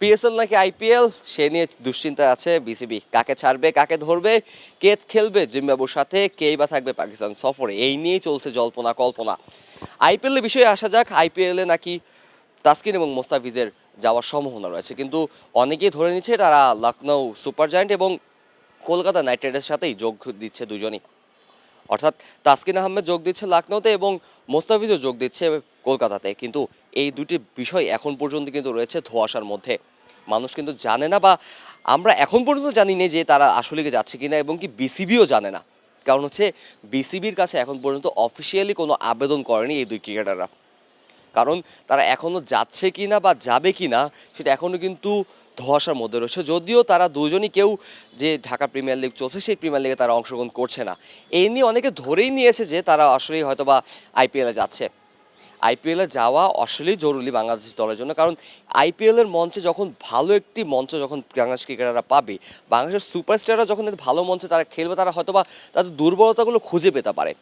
PSL নাকি IPL? সে নিয়ে দুশ্চিন্তায় আছে বিসিবি। কাকে ছাড়বে, কাকে ধরবে, কে খেলবে জিম্বাবুর সাথে, কেই বা থাকবে পাকিস্তান সফরে? এই নিয়েই চলছে জল্পনা কল্পনা। আইপিএল এর বিষয়ে আসা যাক, আইপিএলে নাকি তাসকিন এবং মোস্তাফিজের যাওয়ার সম্ভাবনা রয়েছে। কিন্তু অনেকেই ধরে নিচ্ছে তারা লখনৌ সুপার জায়ান্ট এবং কলকাতা নাইট রাইডার্সের সাথেই যোগ দিচ্ছে দুজনই। অর্থাৎ তাসকিন আহমেদ যোগ দিচ্ছে লখনৌতে এবং মোস্তাফিজও যোগ দিচ্ছে কলকাতাতে। কিন্তু এই দুটি বিষয় এখন পর্যন্ত কিন্তু রয়েছে ধোঁয়াশার মধ্যে। মানুষ কিন্তু জানে না বা আমরা এখন পর্যন্ত জানি না যে তারা আসলে কি যাচ্ছে কিনা এবং কি বিসিবিও জানে না। কারণ হচ্ছে বিসিবির কাছে এখন পর্যন্ত অফিসিয়ালি কোনো আবেদন করেনি এই দুই ক্রিকেটাররা। কারণ তারা এখনও যাচ্ছে কি না বা যাবে কি না সেটা এখনও কিন্তু ধোয়াশার মধ্যে রয়েছে। যদিও তারা দুজনই কেউ যে ঢাকা প্রিমিয়ার লিগ চলছে সেই প্রিমিয়ার লিগে তারা অংশগ্রহণ করছে না। এই নিয়ে অনেকে ধরেই নিয়েছে যে তারা আসলেই হয়তো বা আইপিএলে যাচ্ছে। আইপিএলে যাওয়া আসলেই জরুরি বাংলাদেশ দলের জন্য। কারণ আইপিএলের মঞ্চে যখন ভালো একটি মঞ্চ যখন বাংলাদেশ ক্রিকেটাররা পাবে, বাংলাদেশের সুপারস্টাররা যখন ভালো মঞ্চে তারা খেলবে, তারা হয়তো বা তাদের দুর্বলতাগুলো খুঁজে পেতে পারে।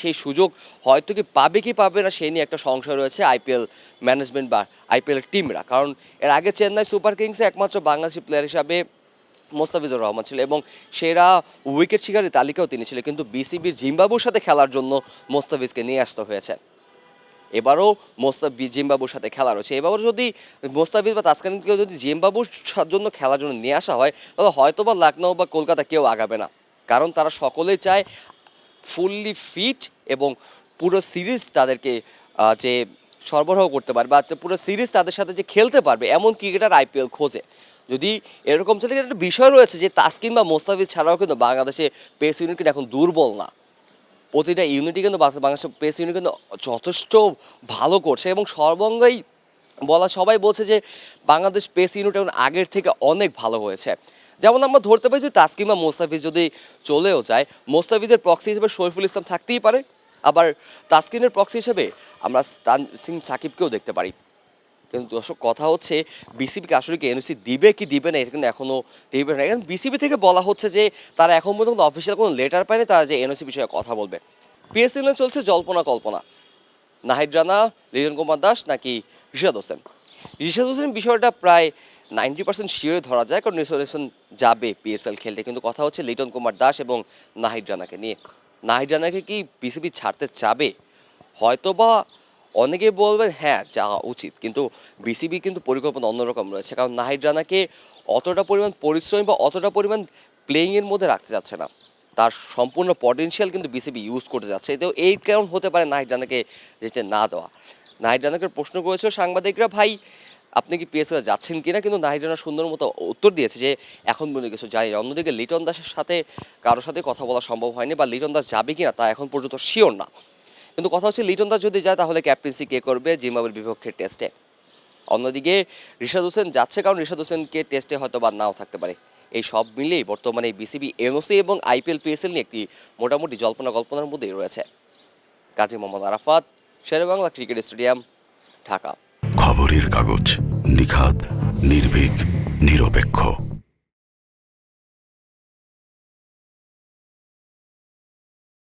সেই সুযোগ হয়তো কি পাবে কি পাবে না সেই নিয়ে একটা সংশয় রয়েছে আইপিএল ম্যানেজমেন্ট বা আইপিএল টিমরা কারণ এর আগে চেন্নাই সুপার কিংসে একমাত্র বাংলাদেশি প্লেয়ার হিসাবে মোস্তাফিজুর রহমান ছিল এবং সেরা উইকেট শিকারের তালিকাও তিনি ছিলেন কিন্তু বিসিবির জিম্বাবুর সাথে খেলার জন্য মোস্তাফিজকে নিয়ে আসতে হয়েছে। এবারও মোস্তাফি জিম্বাবুর সাথে খেলা রয়েছে। এবারও যদি মোস্তাফিজ বা তাসকানকে যদি জিম্বাবুর জন্য খেলার জন্য নিয়ে আসা হয়, তাহলে হয়তো বা লখনৌ বা কলকাতা কেউ আগাবে না। কারণ তারা সকলেই চায় ফুললি ফিট এবং পুরো সিরিজ তাদেরকে যে সরবরাহ করতে পারবে বা পুরো সিরিজ তাদের সাথে যে খেলতে পারবে, এমন ক্রিকেটার আইপিএল খোঁজে। যদি এরকম চলে একটা বিষয় রয়েছে যে তাসকিন বা মোস্তাফিজ ছাড়াও কিন্তু বাংলাদেশে পেস ইউনিট কিন্তু এখন দুর্বল না। প্রতিটা ইউনিটই কিন্তু বাংলাদেশ- পেস ইউনিট কিন্তু যথেষ্ট ভালো করছে এবং সর্বঙ্গই বলা সবাই বলছে যে বাংলাদেশ পেস ইউনিট এখন আগের থেকে অনেক ভালো হয়েছে। যেমন আমরা ধরতে পারি যে তাসকিন বা মোস্তাফিজ যদি চলেও যায়, মোস্তাফিজের প্রক্সি হিসেবে শরীফুল ইসলাম থাকতেই পারে। আবার তাসকিনের প্রক্সি হিসেবে আমরা স্তান সিং সাকিবকেও দেখতে পারি। কিন্তু দর্শক, কথা হচ্ছে বিসিবিকে আসলে কি এনওসি দিবে কি দিবে না, এটা কিন্তু এখনও দিবে না এখন বিসিবি থেকে বলা হচ্ছে যে তারা এখন পর্যন্ত অফিসিয়াল কোনো লেটার পায়নি, তারা যে এনওসি বিষয়ে কথা বলবে। পিএসএল চলছে জল্পনা কল্পনা। নাহিদ রানা লিজন কুমার দাস নাকি রিশাদ হোসেন? রিশাদ হোসেন বিষয়টা প্রায় নাইনটি পার্সেন্ট শিওরে ধরা যায়, কারণ রিশাদ হোসেন যাবে পিএসএল খেলতে। কিন্তু কথা হচ্ছে লিটন কুমার দাস এবং নাহিদ রানাকে নিয়ে। নাহিদ রানাকে কি বিসিবি ছাড়তে চাবে? হয়তোবা অনেকে বলবেন হ্যাঁ যাওয়া উচিত। কিন্তু বিসিবি কিন্তু পরিকল্পনা অন্যরকম রয়েছে। কারণ নাহিদ রানাকে অতটা পরিমাণ পরিশ্রম বা অতটা পরিমাণ প্লেয়িংয়ের মধ্যে রাখতে যাচ্ছে না। তার সম্পূর্ণ পটেনশিয়াল কিন্তু বিসিবি ইউজ করতে যাচ্ছে। এতেও এই কারণ হতে পারে নাহিদ রানাকে যেতে না দেওয়া। নাহিদ রানাকে প্রশ্ন করেছিল সাংবাদিকরা, ভাই, আপনি কি পিএসএল যাচ্ছেন কিনা? কিন্তু নাহিদ রানা সুন্দর মতো উত্তর দিয়েছে যে, এখন পর্যন্ত কিছু জানি না। অন্যদিকে লিটন দাসের সাথে, কারোর সাথে কথা বলা সম্ভব হয়নি বা লিটন দাস যাবে কিনা তা এখন পর্যন্ত শিওর না। কিন্তু কথা হচ্ছে, লিটন দাস যদি যায়, তাহলে ক্যাপ্টেন্সি কে করবে জিম্বাবুয়ের বিপক্ষে টেস্টে? অন্যদিকে রিশাদ হোসেন যাচ্ছে, কারণ রিশাদ হোসেনকে টেস্টে হয়তো বা নাও থাকতে পারে। এই সব মিলিয়েই বর্তমানে বিসিবি, এনওসি এবং আইপিএল, পিএসএল নিয়ে একটি মোটামুটি জল্পনা কল্পনার মধ্যেই রয়েছে। Kazi Mohammad Arafat, Shere Bangla cricket stadium, Dhaka. খবরের কাগজ নিখাদ, নির্ভীক, নিরপেক্ষ।